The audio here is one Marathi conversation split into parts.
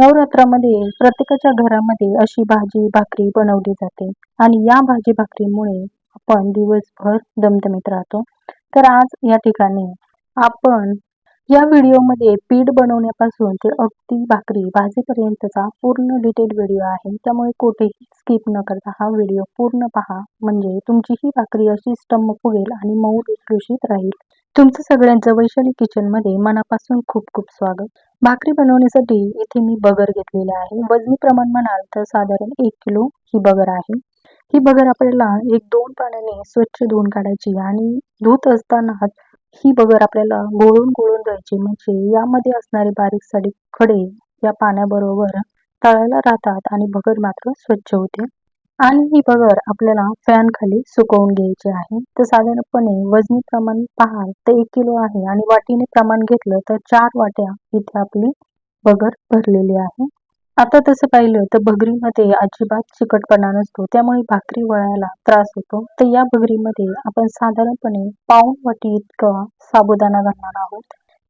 नवरात्रामध्ये प्रत्येकाच्या घरामध्ये अशी भाजी भाकरी बनवली जाते. आणि या भाजी भाकरीमुळे आपण दिवसभर दमदमीत राहतो. तर आज या ठिकाणी आपण या व्हिडिओमध्ये पीठ बनवण्यापासून ते अगदी भाकरी भाजीपर्यंतचा पूर्ण डिटेल व्हिडिओ आहे. त्यामुळे कुठेही स्किप न करता हा व्हिडिओ पूर्ण पहा. म्हणजे तुमची ही भाकरी अशी स्टम्म फुगेल आणि मऊ लुसलुशीत राहील. तुमचं सगळ्यांचं वैशाली किचनमध्ये मनापासून खूप खूप स्वागत. भाकरी बनवण्यासाठी इथे मी बगर घेतलेला आहे. वजनी प्रमाण म्हणाल तर साधारण एक किलो ही बगर आहे. ही बगर आपल्याला एक दोन पाण्याने स्वच्छ धुवून काढायची आणि धुत असताना ही बगर आपल्याला गोळून गोळून द्यायची. म्हणजे यामध्ये असणारे बारीक सारीक खडे या पाण्याबरोबर तळायला राहतात आणि बगर मात्र स्वच्छ होते. आणि ही पगर आपल्याला फॅन खाली सुकवून घ्यायची आहे. तर साधारणपणे वजनी प्रमाण पाहाल तर एक किलो आहे आणि वाटीने प्रमाण घेतलं तर चार वाट्या इथे आपली बगर भरलेली आहे. आता तसं पाहिलं तर भगरीमध्ये अजिबात चिकटपणा नसतो त्यामुळे भाकरी वळायला त्रास होतो. तर या भगरीमध्ये आपण साधारणपणे पाऊन वाटी इतका साबुदाणा घालणार आहोत.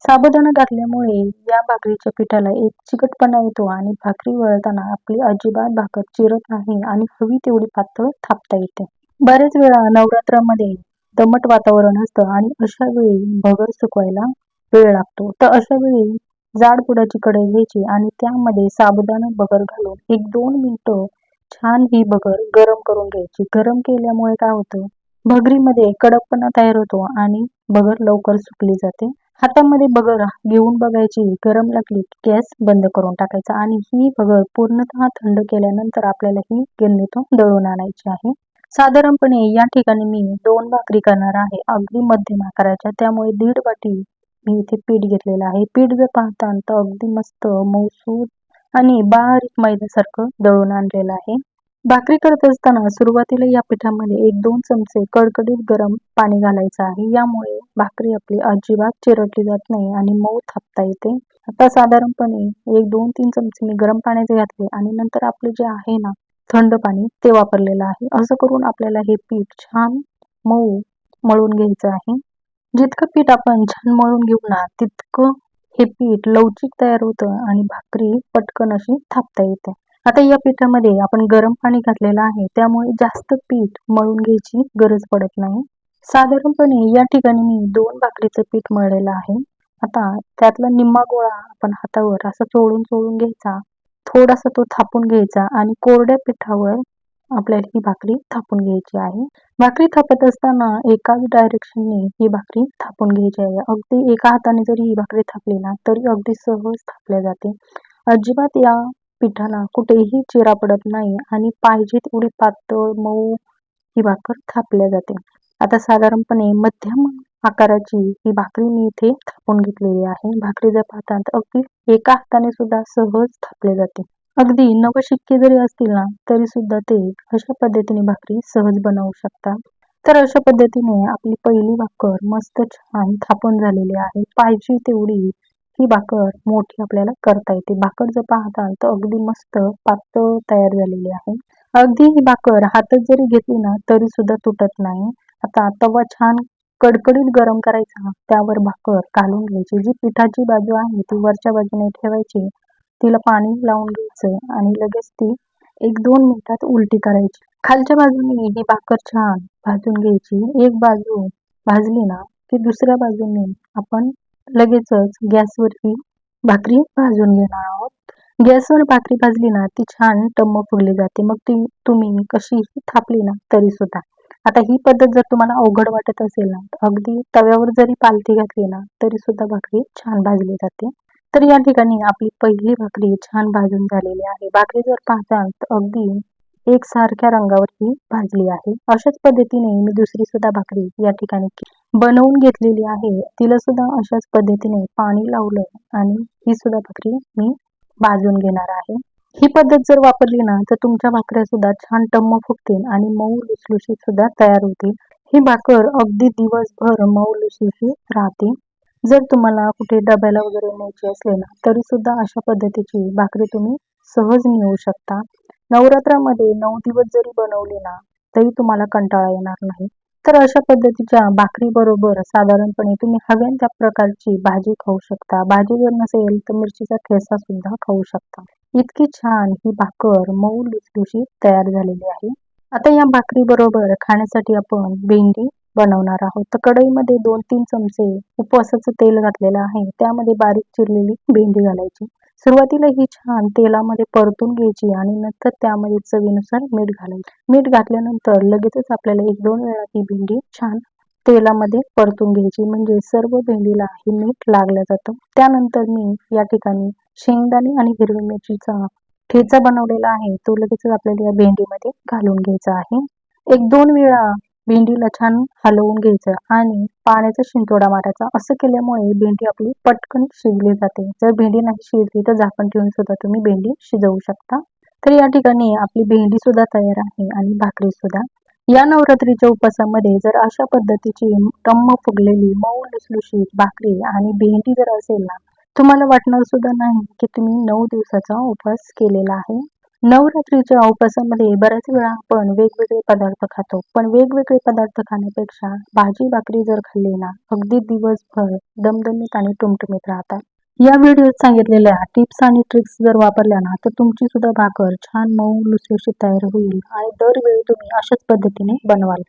साबुदाणा घातल्यामुळे या भाकरीच्या पिठाला एक चिकटपणा येतो आणि भाकरी वळताना आपली अजिबात भाकर चिरत नाही आणि हवी तेवढी पातळ थापता येते. बरेच वेळा नवरात्रामध्ये दमट वातावरण असतं आणि अशा वेळी भगर सुकवायला वेळ लागतो. तर अशा वेळी जाड बुडाची कढई घ्यायची आणि त्यामध्ये साबुदाणा बगर घालून एक दोन मिनिटं छान ही बगर गरम करून घ्यायची. गरम केल्यामुळे काय होतं? भगरीमध्ये कडकपणा तयार होतो आणि बगर लवकर सुकली जाते. हातामध्ये बगर घेऊन बघायची गरम लागली की गॅस बंद करून टाकायचा आणि ही बगर पूर्णतः थंड केल्यानंतर आपल्याला ही गिरणीतून दळून आणायची आहे. साधारणपणे या ठिकाणी मी दोन भाकरी करणार आहे. अगदी मध्यम आकाराच्या. त्यामुळे दीड वाटी मी इथे पीठ घेतलेलं आहे. पीठ जर पाहता तर अगदी मस्त मौसूद आणि बारीक मैद्यासारखं दळून आणलेलं आहे. भाकरी करत असताना सुरुवातीला या पिठामध्ये एक दोन चमचे कडकडीत गरम पाणी घालायचं आहे. यामुळे भाकरी आपली अजिबात चिरटली जात नाही आणि मऊ थापता येते. आता साधारणपणे एक दोन तीन चमचे मी गरम पाण्याचे घातले आणि नंतर आपले जे आहे ना थंड पाणी ते वापरलेलं आहे. असं करून आपल्याला हे पीठ छान मऊ मळून घ्यायचं आहे. जितकं पीठ आपण छान मळून घेऊ ना तितकं हे पीठ लवचिक तयार होतं आणि भाकरी पटकन अशी थापता येते. आता या पिठामध्ये आपण गरम पाणी घातलेलं आहे. त्यामुळे जास्त पीठ मळून घ्यायची गरज पडत नाही. साधारणपणे या ठिकाणी मी दोन भाकरीचं पीठ मळलेलं आहे. आता त्यातला निम्मा गोळा आपण हातावर असं चोळून चोळून घ्यायचा. थोडासा तो थापून घ्यायचा आणि कोरड्या पिठावर आपल्याला ही भाकरी थापून घ्यायची आहे. भाकरी थापत असताना एकाच डायरेक्शनने ही भाकरी थापून घ्यायची आहे. अगदी एका हाताने जरी ही भाकरी थापली ना तरी अगदी सहज थापल्या जाते. अजिबात या पिठाला कुठेही चिरा पडत नाही आणि पाहिजे तेवढी पातळ मऊ ही भाकर थापल्या जाते. आता साधारणपणे मध्यम आकाराची ही भाकरी मी इथे थापून घेतलेली आहे. भाकरी जर पाहतात अगदी एका हाताने सुद्धा सहज थापले जाते. अगदी नवशिक्के जरी असतील ना तरी सुद्धा ते अशा पद्धतीने भाकरी सहज बनवू शकतात. तर अशा पद्धतीने आपली पहिली भाकर मस्त छान थापून झालेली आहे. पाहिजे तेवढी ही भाकर मोठी आपल्याला करता येते. भाकर जर पाहताल तर अगदी मस्त पातळ तयार झालेली आहे. अगदी ही भाकर हातात जरी घेतली ना तरी सुद्धा तुटत नाही. आता तवा छान कडकडीत गरम करायचा त्यावर भाकर घालून घ्यायची. जी पिठाची बाजू आहे ती वरच्या बाजूने ठेवायची. तिला पाणी लावून घ्यायचं आणि लगेच ती एक दोन मिनिटात उलटी करायची. खालच्या बाजूने ही भाकर छान भाजून घ्यायची. एक बाजू भाजली ना की दुसऱ्या बाजूने आपण लगेचच गॅसवरती भाकरी भाजून घेणार आहोत. गॅसवर भाकरी भाजली ना ती छान टम्म फुगली जाते. मग ती तुम्ही कशी थापली ना तरी सुद्धा. आता ही पद्धत जर तुम्हाला अवघड वाटत असेल ना अगदी तव्यावर जरी पालथी घातली ना तरी सुद्धा भाकरी छान भाजली जाते. तर या ठिकाणी आपली पहिली भाकरी छान भाजून झालेली आहे. भाकरी जर पाहताल तर अगदी एक सारख्या रंगावरती भाजली आहे. अशाच पद्धतीने मी दुसरी सुद्धा भाकरी या ठिकाणी बनवून घेतलेली आहे. तिला सुद्धा अशाच पद्धतीने पाणी लावलं आणि ही सुद्धा भाकरी मी भाजून घेणार आहे. ही पद्धत जर वापरली ना तर तुमच्या भाकऱ्या सुद्धा छान टम्म फुगतील आणि मऊ लुसलुशीत सुद्धा तयार होतील. ही भाकर अगदी दिवसभर मऊ लुसलुशीत राहते. जर तुम्हाला कुठे डब्याला वगैरे न्यायची असेल ना तरी सुद्धा अशा पद्धतीची भाकरी तुम्ही सहज नेऊ शकता. नवरात्रामध्ये नऊ दिवस जरी बनवले ना तरी तुम्हाला कंटाळा येणार नाही. तर अशा पद्धतीच्या भाकरी बरोबर साधारणपणे तुम्ही हव्यान त्या प्रकारची भाजी खाऊ शकता. भाजी जर नसेल तर मिरचीचा ठेसा सुद्धा खाऊ शकता. इतकी छान ही भाकर मऊ लुसलुशीत तयार झालेली आहे. आता या भाकरी बरोबर खाण्यासाठी आपण भेंडी बनवणार आहोत. तर कढईमध्ये दोन तीन चमचे उपवासाचं तेल घातलेलं आहे. त्यामध्ये बारीक चिरलेली भेंडी घालायची. सुरुवातीला ही छान तेलामध्ये परतून घ्यायची आणि नंतर त्यामध्ये चवीनुसार मीठ घालायचं. मीठ घातल्यानंतर लगेचच आपल्याला एक दोन वेळा ही भेंडी छान तेलामध्ये परतून घ्यायची. म्हणजे सर्व भेंडीला हे मीठ लागलं जातं. त्यानंतर मी या ठिकाणी शेंगदाणे आणि हिरवी मिरचीचा ठेचा बनवलेला आहे. तो लगेचच आपल्याला या भेंडीमध्ये घालून घ्यायचा आहे. एक दोन वेळा भेंडीला छान हलवून घ्यायचं आणि पाण्याचा शिंतोडा मारायचा. असं केल्यामुळे भेंडी आपली पटकन शिजली जाते. जर भेंडी नाही शिजली तर झाकण ठेवून सुद्धा तुम्ही भेंडी शिजवू शकता. तर या ठिकाणी आपली भेंडी सुद्धा तयार आहे आणि भाकरी सुद्धा. या नवरात्रीच्या उपासामध्ये जर अशा पद्धतीची टम्म फुगलेली मऊ लुसलुशीत भाकरी आणि भेंडी जर असेल ना तुम्हाला वाटणार सुद्धा नाही की तुम्ही नऊ दिवसाचा उपवास केलेला आहे. नवरात्रीच्या उपासामध्ये बऱ्याच वेळा आपण वेगवेगळे पदार्थ खातो. पण वेगवेगळे पदार्थ खाण्यापेक्षा भाजी भाकरी जर खाल्ली ना अगदी दिवसभर दमदमीत आणि टुमटुमीत राहतात. या व्हिडिओत सांगितलेल्या टिप्स आणि ट्रिक्स जर वापरल्या ना तर तुमची सुद्धा भाकर छान मऊ लुसलुशीत तयार होईल आणि दरवेळी तुम्ही अशाच पद्धतीने बनवाल.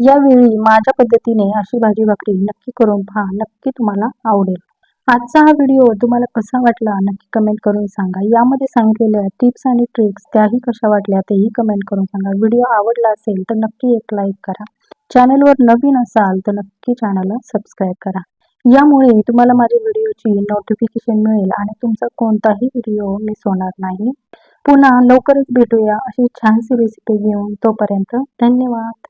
यावेळी माझ्या पद्धतीने अशी भाजी भाकरी नक्की करून पहा नक्की तुम्हाला आवडेल. आजचा हा व्हिडिओ तुम्हाला कसा वाटला? नक्की कमेंट करून सांगा. यामध्ये सांगितलेल्या टिप्स आणि ट्रिक्स त्याही कशा वाटल्या तेही कमेंट करून सांगा. व्हिडिओ आवडला असेल तर नक्की एक लाईक करा. चॅनलवर नवीन असाल तर नक्की चॅनलला सबस्क्राईब करा. यामुळे तुम्हाला माझ्या व्हिडिओची नोटिफिकेशन मिळेल आणि तुमचा कोणताही व्हिडिओ मिस होणार नाही. पुन्हा लवकरच भेटूया अशी छानशी रेसिपी घेऊन. तोपर्यंत धन्यवाद.